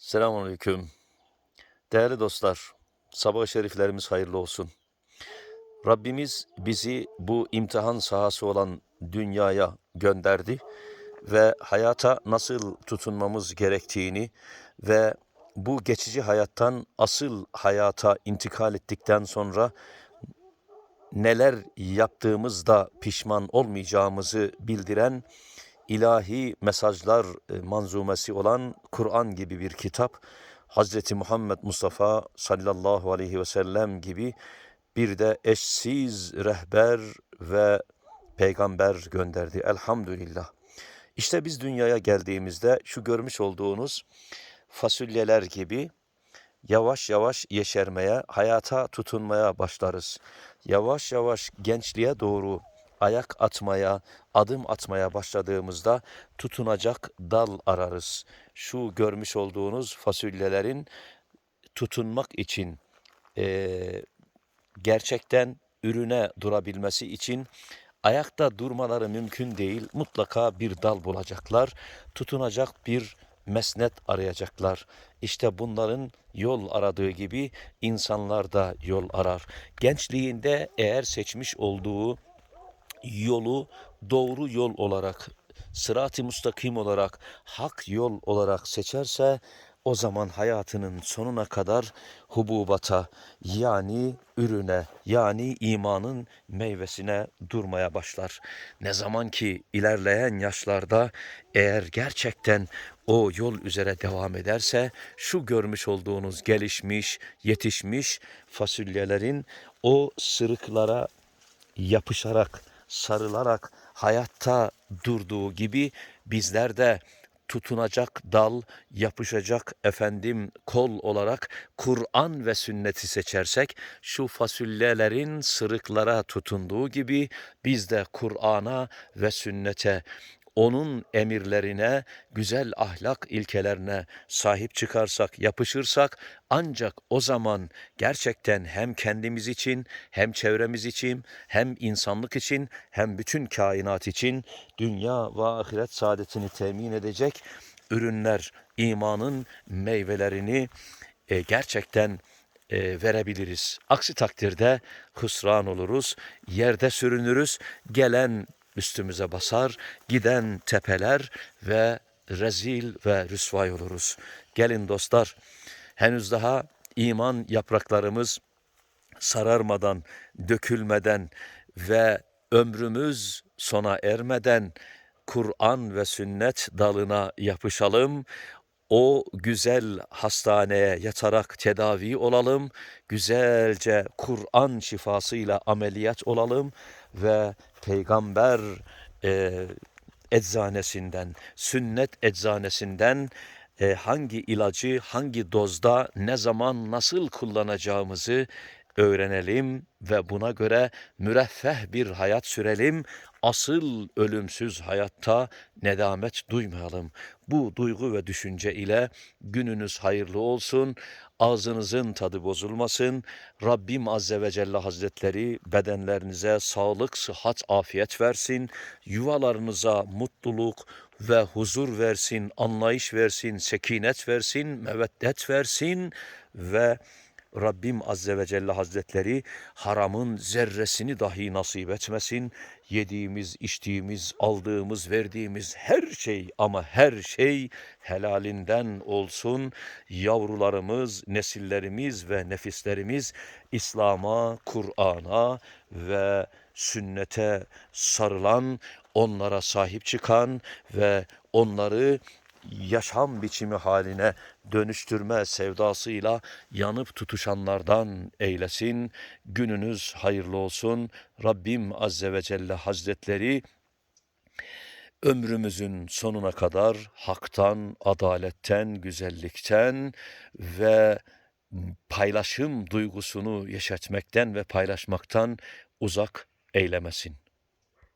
Selamünaleyküm. Değerli dostlar, sabah şeriflerimiz hayırlı olsun. Rabbimiz bizi bu imtihan sahası olan dünyaya gönderdi ve hayata nasıl tutunmamız gerektiğini ve bu geçici hayattan asıl hayata intikal ettikten sonra neler yaptığımızda pişman olmayacağımızı bildiren ilahi mesajlar e, manzumesi olan Kur'an gibi bir kitap, Hazreti Muhammed Mustafa sallallahu aleyhi ve sellem gibi bir de eşsiz rehber ve peygamber gönderdi. Elhamdülillah. İşte biz dünyaya geldiğimizde şu görmüş olduğunuz fasulyeler gibi yavaş yavaş yeşermeye, hayata tutunmaya başlarız. Yavaş yavaş gençliğe doğru ayak atmaya, adım atmaya başladığımızda tutunacak dal ararız. Şu görmüş olduğunuz fasulyelerin tutunmak için eee, gerçekten ürüne durabilmesi için ayakta durmaları mümkün değil. Mutlaka bir dal bulacaklar. Tutunacak bir mesnet arayacaklar. İşte bunların yol aradığı gibi insanlar da yol arar. Gençliğinde eğer seçmiş olduğu yolu doğru yol olarak, sırat-ı müstakim olarak, hak yol olarak seçerse o zaman hayatının sonuna kadar hububata yani ürüne yani imanın meyvesine durmaya başlar. Ne zaman ki ilerleyen yaşlarda eğer gerçekten o yol üzere devam ederse şu görmüş olduğunuz gelişmiş, yetişmiş fasulyelerin o sırıklara yapışarak, sarılarak hayatta durduğu gibi bizler de tutunacak dal, yapışacak efendim kol olarak Kur'an ve sünneti seçersek şu fasulyelerin sırıklara tutunduğu gibi biz de Kur'an'a ve sünnete onun emirlerine, güzel ahlak ilkelerine sahip çıkarsak, yapışırsak ancak o zaman gerçekten hem kendimiz için, hem çevremiz için, hem insanlık için, hem bütün kainat için dünya ve ahiret saadetini temin edecek ürünler, imanın meyvelerini e, gerçekten e, verebiliriz. Aksi takdirde husran oluruz, yerde sürünürüz, gelen üstümüze basar, giden tepeler ve rezil ve rüsvay oluruz. Gelin dostlar, henüz daha iman yapraklarımız sararmadan, dökülmeden ve ömrümüz sona ermeden Kur'an ve sünnet dalına yapışalım. O güzel hastaneye yatarak tedavi olalım. Güzelce Kur'an şifasıyla ameliyat olalım ve peygamber e, eczanesinden, sünnet eczanesinden e, hangi ilacı hangi dozda ne zaman nasıl kullanacağımızı öğrenelim ve buna göre müreffeh bir hayat sürelim. Asıl ölümsüz hayatta nedamet duymayalım. Bu duygu ve düşünce ile gününüz hayırlı olsun. Ağzınızın tadı bozulmasın. Rabbim Azze ve Celle Hazretleri bedenlerinize sağlık, sıhhat, afiyet versin. Yuvalarınıza mutluluk ve huzur versin, anlayış versin, sekinet versin, meveddet versin ve Rabbim Azze ve Celle Hazretleri haramın zerresini dahi nasip etmesin. Yediğimiz, içtiğimiz, aldığımız, verdiğimiz her şey ama her şey helalinden olsun. Yavrularımız, nesillerimiz ve nefislerimiz İslam'a, Kur'an'a ve sünnete sarılan, onlara sahip çıkan ve onları yaşam biçimi haline dönüştürme sevdasıyla yanıp tutuşanlardan eylesin. Gününüz hayırlı olsun. Rabbim Azze ve Celle Hazretleri ömrümüzün sonuna kadar haktan, adaletten, güzellikten ve paylaşım duygusunu yeşertmekten ve paylaşmaktan uzak eylemesin.